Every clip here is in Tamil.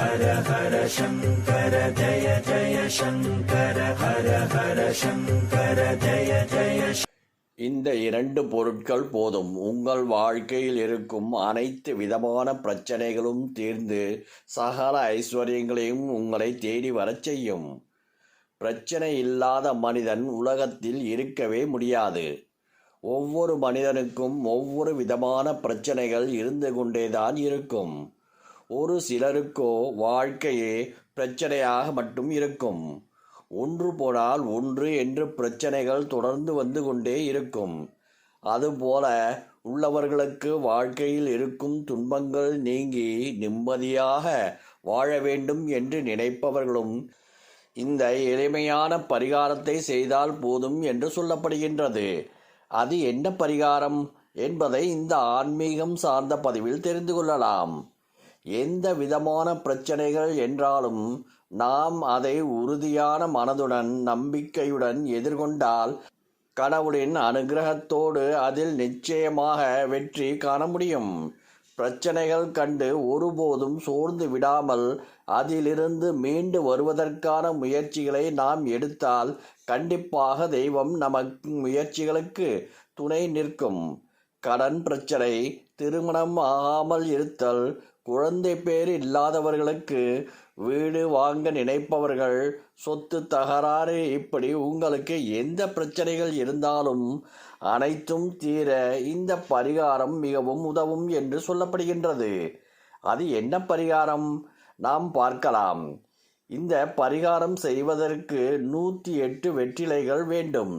ஹர ஹர சங்கர ஜய ஜய சங்கர ஹர ஹர சங்கர ஜய ஜய இந்த இரண்டு பொருட்கள் போதும். உங்கள் வாழ்க்கையில் இருக்கும் அனைத்து விதமான பிரச்சனைகளும் தீர்ந்து சகல ஐஸ்வர்யங்களையும் உங்களை தேடி வரச் செய்யும். பிரச்சனை இல்லாத மனிதன் உலகத்தில் இருக்கவே முடியாது. ஒவ்வொரு மனிதனுக்கும் ஒவ்வொரு விதமான பிரச்சனைகள் இருந்து கொண்டேதான் இருக்கும். ஒரு சிலருக்கோ வாழ்க்கையே பிரச்சனையாக மட்டும் இருக்கும். ஒன்று போனால் ஒன்று என்று பிரச்சனைகள் தொடர்ந்து வந்து கொண்டே இருக்கும். அதுபோல உள்ளவர்களுக்கு வாழ்க்கையில் இருக்கும் துன்பங்கள் நீங்கி நிம்மதியாக வாழ வேண்டும் என்று நினைப்பவர்களும் இந்த எளிமையான பரிகாரத்தை செய்தால் போதும் என்று சொல்லப்படுகின்றது. அது என்ன பரிகாரம் என்பதை இந்த ஆன்மீகம் சார்ந்த பதிவில் தெரிந்து கொள்ளலாம். எந்த விதமான பிரச்சனைகள் என்றாலும் நாம் அதை உறுதியான மனதுடன் நம்பிக்கையுடன் எதிர்கொண்டால் கடவுளின் அனுகிரகத்தோடு அதில் நிச்சயமாக வெற்றி காண முடியும். பிரச்சனைகள் கண்டு ஒருபோதும் சோர்ந்து விடாமல் அதிலிருந்து மீண்டு வருவதற்கான முயற்சிகளை நாம் எடுத்தால் கண்டிப்பாக தெய்வம் நமக்கு முயற்சிகளுக்கு துணை நிற்கும். கடன் பிரச்சனை திருமணம் ஆகாமல் இருத்தல் குழந்தை பேர் இல்லாதவர்களுக்கு வீடு வாங்க நினைப்பவர்கள் சொத்து தகராறு. இப்படி உங்களுக்கு எந்த பிரச்சனைகள் இருந்தாலும் அனைத்தும் தீர இந்த பரிகாரம் மிகவும் உதவும் என்று சொல்லப்படுகின்றது. அது என்ன பரிகாரம்? நாம் பார்க்கலாம். இந்த பரிகாரம் செய்வதற்கு நூற்றி எட்டு வெற்றிலைகள் வேண்டும்.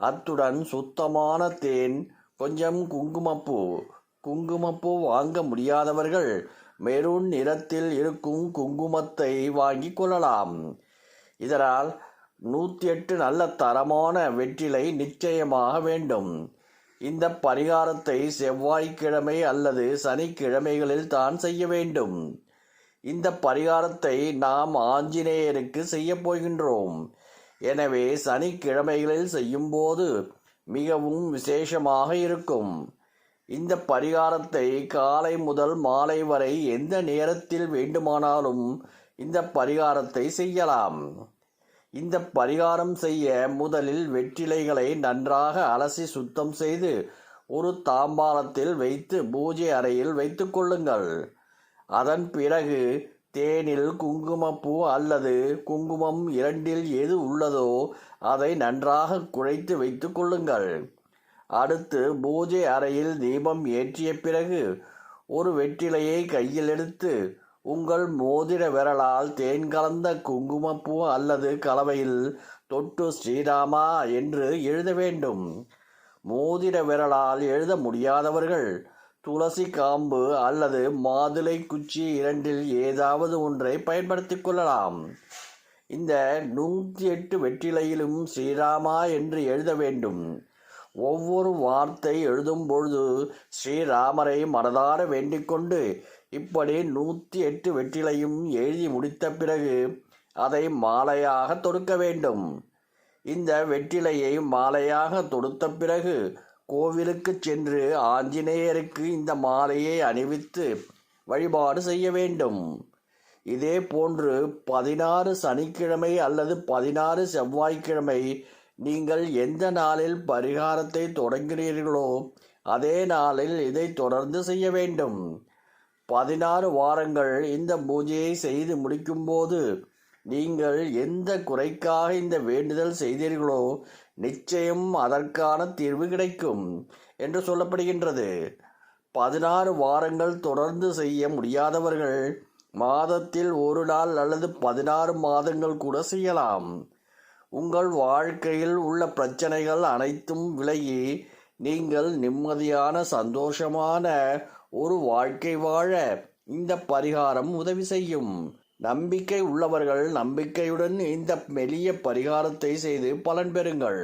அத்துடன் சுத்தமான தேன் கொஞ்சம் குங்குமப்பூ குங்குமப்பூ வாங்க முடியாதவர்கள் மெரூன் நிறத்தில் இருக்கும் குங்குமத்தை வாங்கி கொள்ளலாம். இதனால் நூற்றி எட்டு நல்ல தரமான வெற்றிலை நிச்சயமாக வேண்டும். இந்த பரிகாரத்தை செவ்வாய்க்கிழமை அல்லது சனிக்கிழமைகளில் தான் செய்ய வேண்டும். இந்த பரிகாரத்தை நாம் ஆஞ்சநேயருக்கு செய்ய போகின்றோம். எனவே சனிக்கிழமைகளில் செய்யும்போது மிகவும் விசேஷமாக இருக்கும். இந்த பரிகாரத்தை காலை முதல் மாலை வரை எந்த நேரத்தில் வேண்டுமானாலும் இந்த பரிகாரத்தை செய்யலாம். இந்த பரிகாரம் செய்ய முதலில் வெற்றிலைகளை நன்றாக அலசி சுத்தம் செய்து ஒரு தாம்பாளத்தில் வைத்து பூஜை அறையில் வைத்து கொள்ளுங்கள். அதன் பிறகு தேனில் குங்குமப்பூ அல்லது குங்குமம் இரண்டில் எது உள்ளதோ அதை நன்றாக குழைத்து வைத்துக் கொள்ளுங்கள். அடுத்து பூஜை அறையில் தீபம் ஏற்றிய பிறகு ஒரு வெற்றிலையை கையில் எடுத்து உங்கள் மோதிர விரலால் தேன் கலந்த குங்குமப்பூ அல்லது கலவையில் தொட்டு ஸ்ரீராமா என்று எழுத வேண்டும். மோதிர விரலால் எழுத முடியாதவர்கள் துளசி காம்பு அல்லது மாதுளை குச்சி இரண்டில் ஏதாவது ஒன்றை பயன்படுத்திக் கொள்ளலாம். இந்த நூற்றி எட்டு வெற்றிலையிலும் ஸ்ரீராமா என்று எழுத வேண்டும். ஒவ்வொரு வார்த்தை எழுதும் பொழுது ஸ்ரீராமரை மனதார வேண்டிக்கொண்டு இப்படி நூற்றி எட்டு வெற்றிலையும் எழுதி முடித்த பிறகு அதை மாலையாக தொடுக்க வேண்டும். இந்த வெற்றிலையை மாலையாக தொடுத்த பிறகு கோவிலுக்கு சென்று ஆஞ்சநேயருக்கு இந்த மாலையை அணிவித்து வழிபாடு செய்ய வேண்டும். இதே போன்று பதினாறு சனிக்கிழமை அல்லது பதினாறு செவ்வாய்க்கிழமை நீங்கள் எந்த நாளில் பரிகாரத்தை தொடங்கினீர்களோ அதே நாளில் இதை தொடர்ந்து செய்ய வேண்டும். பதினாறு வாரங்கள் இந்த பூஜையை செய்து முடிக்கும்போது நீங்கள் எந்த குறைக்காக இந்த வேண்டுதல் செய்தீர்களோ நிச்சயம் அதற்கான தீர்வு கிடைக்கும் என்று சொல்லப்படுகின்றது. பதினாறு வாரங்கள் தொடர்ந்து செய்ய முடியாதவர்கள் மாதத்தில் ஒரு நாள் அல்லது பதினாறு மாதங்கள் கூட செய்யலாம். உங்கள் வாழ்க்கையில் உள்ள பிரச்சனைகள் அனைத்தும் விலகி நீங்கள் நிம்மதியான சந்தோஷமான ஒரு வாழ்க்கை வாழ இந்த பரிகாரம் உதவி செய்யும். நம்பிக்கை உள்ளவர்கள் நம்பிக்கையுடன் இந்த மெலிய பரிகாரத்தை செய்து பலன் பெறுங்கள்.